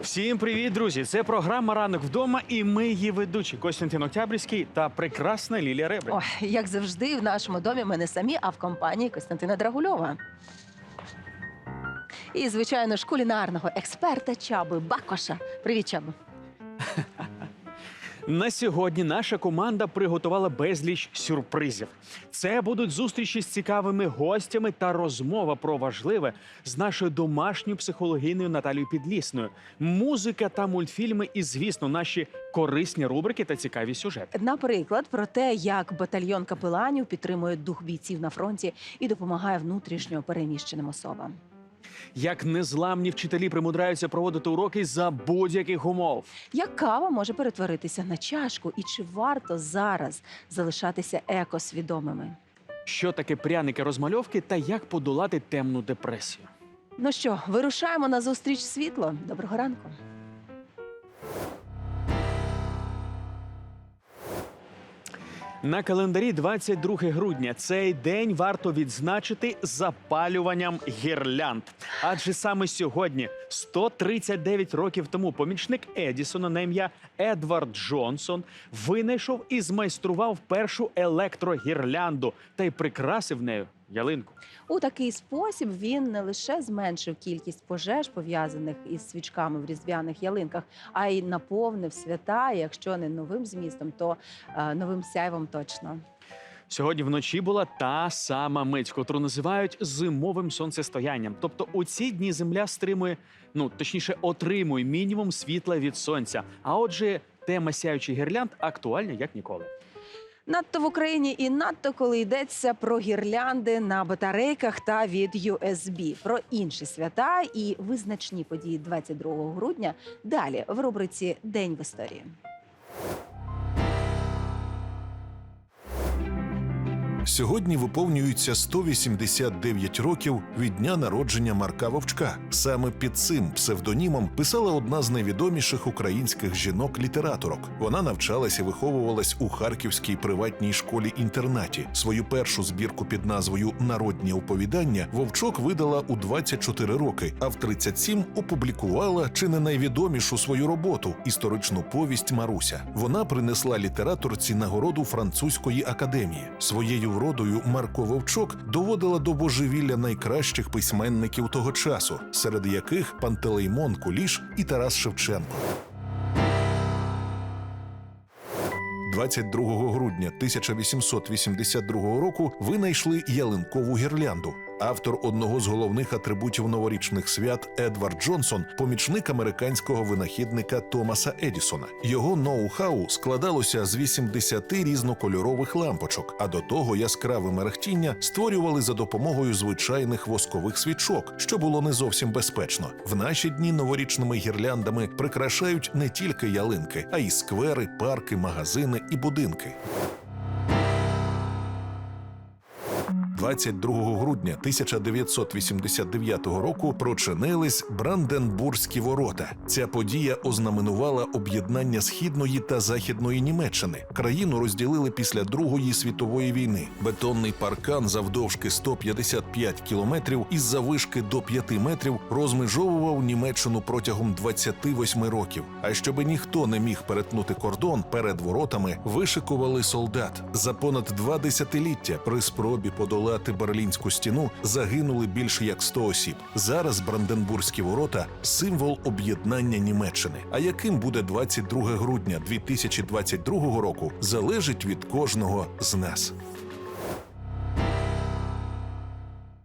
Всім привіт, друзі! Це програма Ранок вдома, і ми її ведучі Костянтин Октябрьський та прекрасна Лілія Ребрик. Ой, як завжди, в нашому домі ми не самі, а в компанії Костянтина Драгульова. І, звичайно ж, кулінарного експерта Чаби Бакоша. Привіт, Чаби. На сьогодні наша команда приготувала безліч сюрпризів. Це будуть зустрічі з цікавими гостями та розмова про важливе з нашою домашньою психологиною Наталією Підлісною, музика та мультфільми, і, звісно, наші корисні рубрики та цікаві сюжети. Наприклад, про те, як батальйон капеланів підтримує дух бійців на фронті і допомагає внутрішньо переміщеним особам. Як незламні вчителі примудраються проводити уроки за будь-яких умов. Як кава може перетворитися на чашку, і чи варто зараз залишатися екосвідомими? Що таке пряники розмальовки та як подолати темну депресію? Ну що, вирушаємо на зустріч світло. Доброго ранку. На календарі 22 грудня цей день варто відзначити запалюванням гірлянд. Адже саме сьогодні, 139 років тому, помічник Едісона на ім'я Едвард Джонсон винайшов і змайстрував першу електрогірлянду та й прикрасив нею ялинку. У такий спосіб він не лише зменшив кількість пожеж, пов'язаних із свічками в різдвяних ялинках, а й наповнив свята, якщо не новим змістом, то е, новим сяйвом точно. Сьогодні вночі була та сама мить, котру називають зимовим сонцестоянням. Тобто у ці дні земля стримує, ну точніше, отримує мінімум світла від сонця. А отже, тема сяючих гірлянд актуальна як ніколи. Надто в Україні і надто коли йдеться про гірлянди на батарейках та від USB. Про інші свята і визначні події 22 грудня. Далі в рубриці День в історії. Сьогодні виповнюється 189 років від дня народження Марка Вовчка. Саме під цим псевдонімом писала одна з найвідоміших українських жінок-літераторок. Вона навчалась і виховувалась у харківській приватній школі-інтернаті. Свою першу збірку під назвою Народні оповідання Вовчок видала у 24 роки, а в 37 опублікувала чи не найвідомішу свою роботу історичну повість Маруся. Вона принесла літераторці нагороду французької академії. Своєю вродою Марко Вовчок доводила до божевілля найкращих письменників того часу, серед яких Пантелеймон Куліш і Тарас Шевченко. 22 грудня 1882 року винайшли ялинкову гірлянду. Автор одного з головних атрибутів новорічних свят Едвард Джонсон, помічник американського винахідника Томаса Едісона. Його ноу-хау складалося з 80 різнокольорових лампочок, а до того яскраве мерехтіння створювали за допомогою звичайних воскових свічок, що було не зовсім безпечно. В наші дні новорічними гірляндами прикрашають не тільки ялинки, а й сквери, парки, магазини і будинки. 22 грудня 1989 року прочинились Бранденбурзькі ворота. Ця подія ознаменувала об'єднання східної та західної Німеччини. Країну розділили після Другої світової війни. Бетонний паркан завдовжки 155 кілометрів із завишки до 5 метрів розмежовував Німеччину протягом 28 років. А щоби ніхто не міг перетнути кордон перед воротами, вишикували солдат. За понад два десятиліття при спробі подолати берлінську стіну загинули більше як 100 осіб. Зараз Бранденбурзькі ворота символ об'єднання Німеччини. А яким буде 22 грудня 2022 року, залежить від кожного з нас.